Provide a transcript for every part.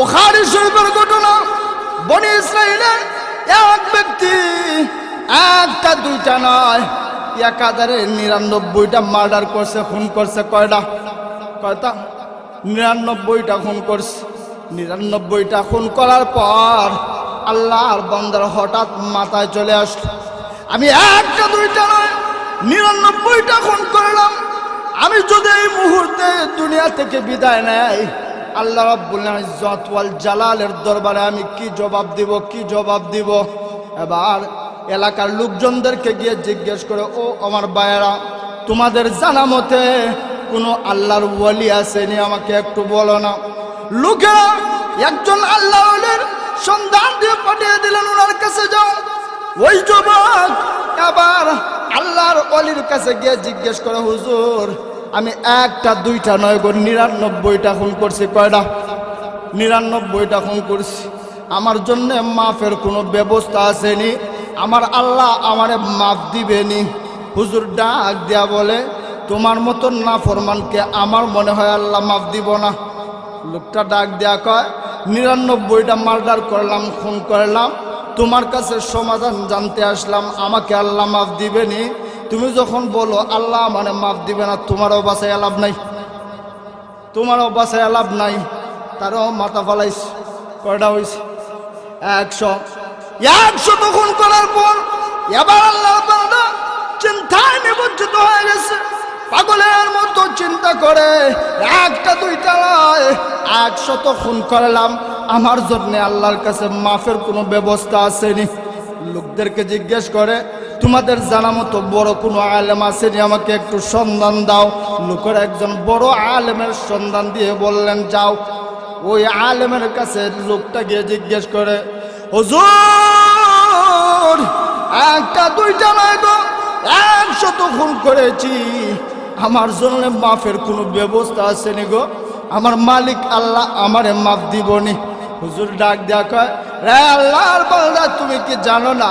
বুখারি শরীফের ঘটনা, বনি ইসরায়েলের এক ব্যক্তি, একটা, দুইটা নয়, একাধারে নিরানব্বইটা মার্ডার করছে, খুন করছে, কয়টা? কয়টা? নিরানব্বইটা খুন করছে। নিরানব্বইটা খুন করার পর আল্লাহর বন্দার হঠাৎ মাথায় চলে আসলো। আমি একটা, দুইটা নয়, নিরানব্বইটা খুন করলাম। আমি যদি এই মুহূর্তে দুনিয়া থেকে বিদায় নেয় আল্লাহ ওয়াল জালালের দরবারে আমি কি জবাব দিব, কি জবাব দিব? এবার এলাকার লোকজনদেরকে গিয়ে জিজ্ঞেস করে, ও আমার বায়েরা তোমাদের জানা মতে কোনো আল্লাহর ওয়ালি আসেনি আমাকে একটু বলো না। লোকেরা একজন আল্লাহ সন্ধান দিয়ে পাঠিয়ে দিলেন ওনার কাছে যাও ওই যুবক আবার আল্লাহর অলির কাছে গিয়ে জিজ্ঞেস করে, হুজুর আমি একটা, দুইটা, নয় গো, নিরানব্বইটা খুন করছি, কয়টা? নিরানব্বইটা খুন করছি। আমার জন্য মাফের কোনো ব্যবস্থা আসেনি। আমার আল্লাহ আমারে মাফ দিবেনি। হুজুর ডাক দেয়া বলে, তোমার মতন না ফরমানকে আমার মনে হয় আল্লাহ মাফ দিব না। লোকটা ডাক দেয়া কয়, নিরানব্বইটা মার্ডার করলাম, খুন করলাম। তোমার কাছে সমাধান জানতে আসলাম, আমাকে আল্লাহ মাফ দিবেনি। তুমি যখন বলো, আল্লাহ মানে মাফ দিবে না, তোমারও বাসায় লাভ নাই, তোমারও বাসায় লাভ নাই, তারও মাথা ফালাইছে কয়টা হয়েছে একশো। একশো তখন করার পর এবার আল্লাহ চিন্তায় নিবজ্জিত হয়ে গেছে, পাগলের মতো চিন্তা করে, একটা, দুইটা নয় একশত খুন করলাম, আমার জন্য আল্লাহর কাছে মাফের কোনো ব্যবস্থা আসেনি। লোকদেরকে জিজ্ঞেস করে তোমাদের জানা মতো বড় কোনো আলেম আসেনি আমাকে একটু সন্ধান দাও? লোকের একজন বড় আলেমের সন্ধান দিয়ে বললেন, যাও। ওই আলেমের কাছে লোকটা গিয়ে জিজ্ঞেস করে, হুজুর, একটা, দুইটা নয় তো, একশত খুন করেছি। আমার জন্য মাফের কোনো ব্যবস্থা আসেনি গো। আমার মালিক আল্লাহ আমারে মাফ দিবনি। হুজুর ডাক দেয়া কয়, রে আল্লাহর তুমি কি জানো না?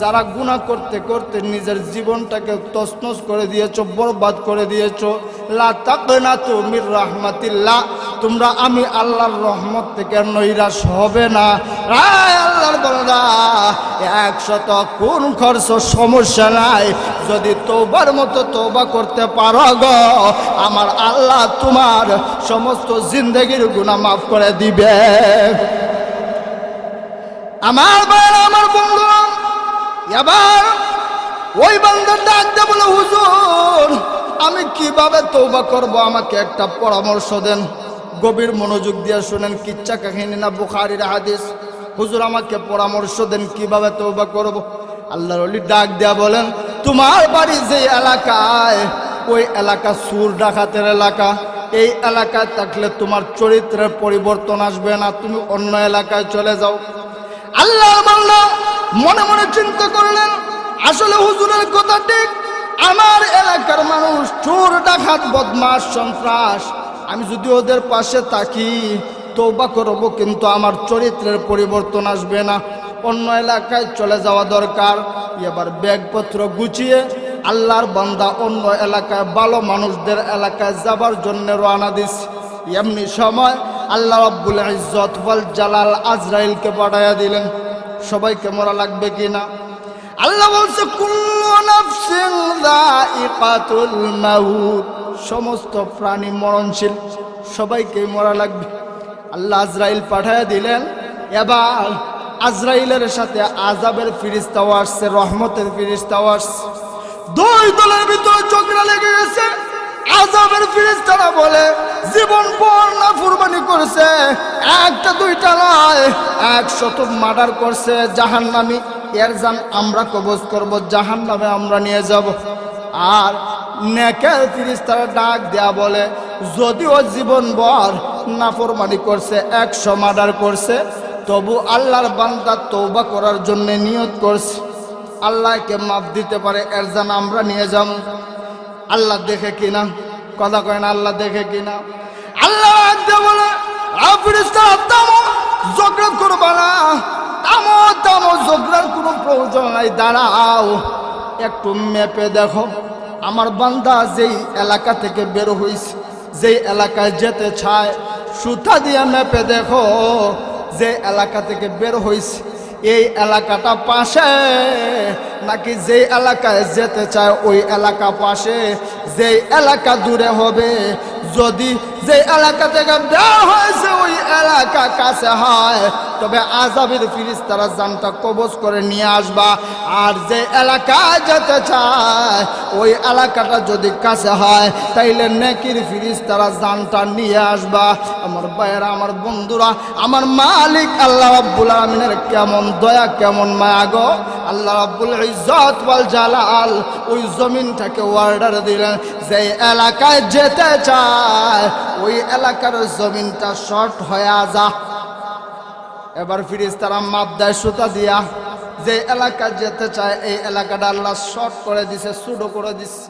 যারা গুনাহ করতে করতে নিজের জীবনটাকে তছনছ করে দিয়েছ, বরবাদ করে দিয়েছ, লা তাকনা মির রাহমাতিল্লাহ, তোমরা আমি আল্লাহর রহমত থেকে নৈরাশ হবে না। আল্লাহর বলদা একশত কোন খরচ, সমস্যা নাই। যদি তোবার মতো তোবা করতে পারো গো, আমার আল্লাহ তোমার সমস্ত জিন্দগির গুনাহ মাফ করে দিবে। আমার বাইরে আমার বন্ধু এবার ওই বান্দার ডাক দে বলে, হুজুর, আমি কীভাবে তৌবা করব? আমাকে একটা পরামর্শ দেন। গভীর মনোযোগ দিয়ে শুনেন, কিচ্ছা কাহিনী না, বুখারির হাদিস। হুজুর, আমাকে পরামর্শ দেন কীভাবে তৌবা করব? আল্লাহর অলি ডাক দেয়া বলেন, তোমার বাড়ি যে এলাকায়, ওই এলাকা সুর ডাকাতের এলাকা। এই এলাকায় থাকলে তোমার চরিত্রের পরিবর্তন আসবে না, তুমি অন্য এলাকায় চলে যাও। আল্লাহ বান্দা মনে মনে চিন্তা করলেন, আসলে হুজুরের কথা ঠিক, আমার এলাকার মানুষ চোর, ডাকাত বদমাস সন্ত্রাস। আমি যদি ওদের পাশে থাকি তৌবা করব, কিন্তু আমার চরিত্রের পরিবর্তন আসবে না। অন্য এলাকায় চলে যাওয়া দরকার। এবার ব্যাগপত্র গুছিয়ে আল্লাহর বান্দা অন্য এলাকায় ভালো মানুষদের এলাকায় যাবার জন্য রওনা দিস এমনি সময় আল্লাহ রাব্বুল ইজ্জত ওয়াল জালাল আজরাইলকে পাঠাইয়া দিলেন। সবাইকে মরা লাগবে কি না আল্লাহ বলছে সমস্ত প্রাণী মরণশীল, সবাইকে মরা লাগবে। আল্লাহ আজরাইল পাঠাইয়া দিলেন। এবার আজরাইলের সাথে আজাবের ফিরিস্তাও আসছে, রহমতের ফিরিস্তাও আসছে। দুই দলের ভিতরে চোখরা লেগে গেছে। আজাবের ফিরিস্তারা বলে, জীবন পর না ফুরবানি করছে, একটা, দুইটা নয়, একশত মার্ডার করছে জাহান্নামি। এর জান আমরা কবজ করব জাহান নামে আমরা নিয়ে যাব। আর নেকের ফিরিস্তারা ডাক দেয়া বলে, যদিও জীবন বর নাফরমানি করছে, একশো মার্ডার করছে, তবু আল্লাহর বান্দা তৌবা করার জন্য নিয়ত করছে। আল্লাহকে মাফ দিতে পারে, এর যেন আমরা নিয়ে যাব। আল্লাহ দেখে কিনা? কথা কয় না, আল্লাহ দেখে কিনা? আল্লাহ বলে কোনো প্রয়োজন নাই একটু মেপে দেখো, আমার যেই এলাকা থেকে বের যেই এলাকায় যেতে সুতা দিয়ে মেপে দেখো, যে এলাকা থেকে বের হইছে, এই এলাকাটা পাশে নাকি যেই এলাকায় যেতে চায় ওই এলাকা পাশে, যেই এলাকা দূরে হবে। যদি যে এলাকা থেকে দেওয়া হয়েছে ওই এলাকা কাছে হয়, তবে আজাবির ফিরিস তারা জানটা কবজ করে নিয়ে আসবা। আর যে এলাকায় যেতে চায়, ওই এলাকাটা যদি কাছে হয়, তাইলে নেকির ফিরিস তারা জানটা নিয়ে আসবা। আমার ভাইয়েরা, আমার বন্ধুরা, আমার মালিক আল্লাহ রাব্বুল আলমিনের কেমন দয়া, কেমন মায়া গো। আল্লাহ রাব্বুল ইজ্জত ওয়াল জালাল ওই জমিনটাকে অর্ডার দিলেন, যে এলাকায় যেতে চায়, ওই এলাকার জমিনটা শর্ট হয়ে যা। এবার ফিরিস তারা মাপ দেয় সুতা দিয়া, যে এলাকা যেতে চায়, এই এলাকাটা আল্লাহ শর্ট করে দিছে সুডো করে দিছে।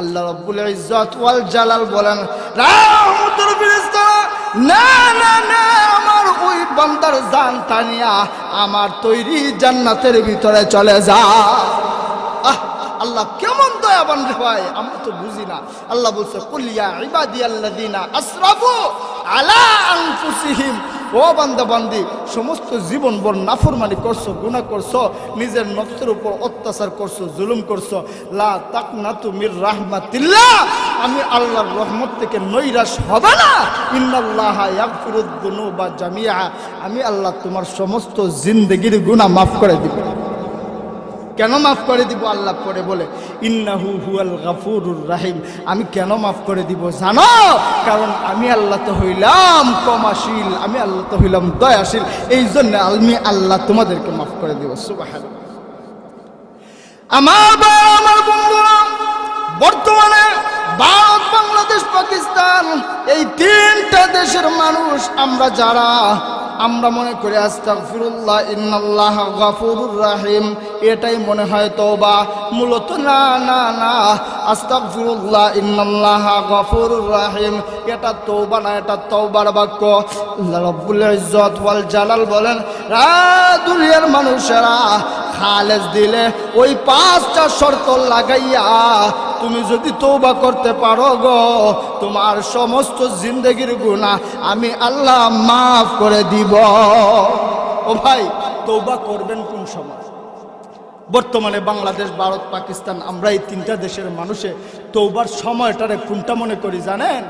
আল্লাহ রব্বুল ইজ্জত ওয়াল জালাল বলেন না না না ওই বন্দার জান তানিয়া আমার তৈরি জান্নাতের ভিতরে চলে যা। আল্লাহ কেমন দয়াবান রে ভাই, আমরা তো বুঝি না। আল্লাহ বলছে কুলিয়া ইবাদি আল্লাদিনা আশরাফু আলা আনফুসিহিম। ও বান্দা বান্দি, সমস্ত জীবন ভর নাফরমানি করছ গুণা করছ, নিজের নফসের উপর অত্যাচার করছ, জুলুম করছ। লা তাক তাকনাতু মির রাহমাতিল্লা আমি আল্লাহর রহমত থেকে নৈরাশ হবে না। ইন্নাল্লাহ ইয়াগফিরুদ বা জামিয়া আমি আল্লাহ তোমার সমস্ত জিন্দেগির গুণা মাফ করে দিব। কেন মাফ করে দিব আল্লাহ পরে বলে ইন্নাহু হুয়াল গাফুরুর রাহিম। আমি কেন মাফ করে দিব জানো? কারণ আমি আল্লাহ তো হইলাম কমাশীল আমি আল্লাহ তো হইলাম দয়াশীল। এই জন্য আমি আল্লাহ তোমাদেরকে মাফ করে দিব সুবাহ আমার ভাই, আমার বন্ধুরা বর্তমানে ভারত বাংলাদেশ পাকিস্তান এই তিনটা দেশের মানুষ আমরা যারা আমরা মনে করি, আস্তাগফিরুল্লাহ, ইন্নাল্লাহ গাফুরুর রাহিম। এটাই মনে হয় তওবা। মূলত না না না, আস্তাগফিরুল্লাহ, ইন্নাল্লাহ গাফুরুর রাহিম। এটা তওবা না, এটা তওবার বাক্য। আল্লাহ রাব্বুল ইজ্জত ওয়াল জালাল বলেন, রা দুনিয়ার মানুষেরা খালেজ দিলে ওই পাঁচটা শর্ত লাগাইয়া তুমি যদি তৌবা করতে পারো গো, তোমার সমস্ত জিন্দগির গুণা আমি আল্লাহ মাফ করে দিব। ও ভাই তৌবা করবেন কোন সময়? বর্তমানে বাংলাদেশ, ভারত, পাকিস্তান, আমরা এই তিনটা দেশের মানুষে তৌবার সময়টারে কোনটা মনে করি জানেন?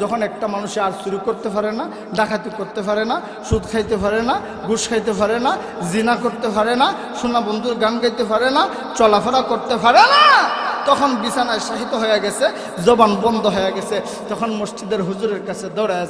যখন একটা মানুষে আর চুরি করতে পারে না, ডাকাতি করতে পারে না, সুদ খাইতে পারে না, ঘুষ খাইতে পারে না, জিনা করতে পারে না, সোনা বন্ধুর গান গাইতে পারে না, চলাফেরা করতে পারে না। তখন বিছানায় শাহিত হয়ে গেছে জবান বন্ধ হয়ে গেছে তখন মসজিদের হুজুরের কাছে দৌড়ায়।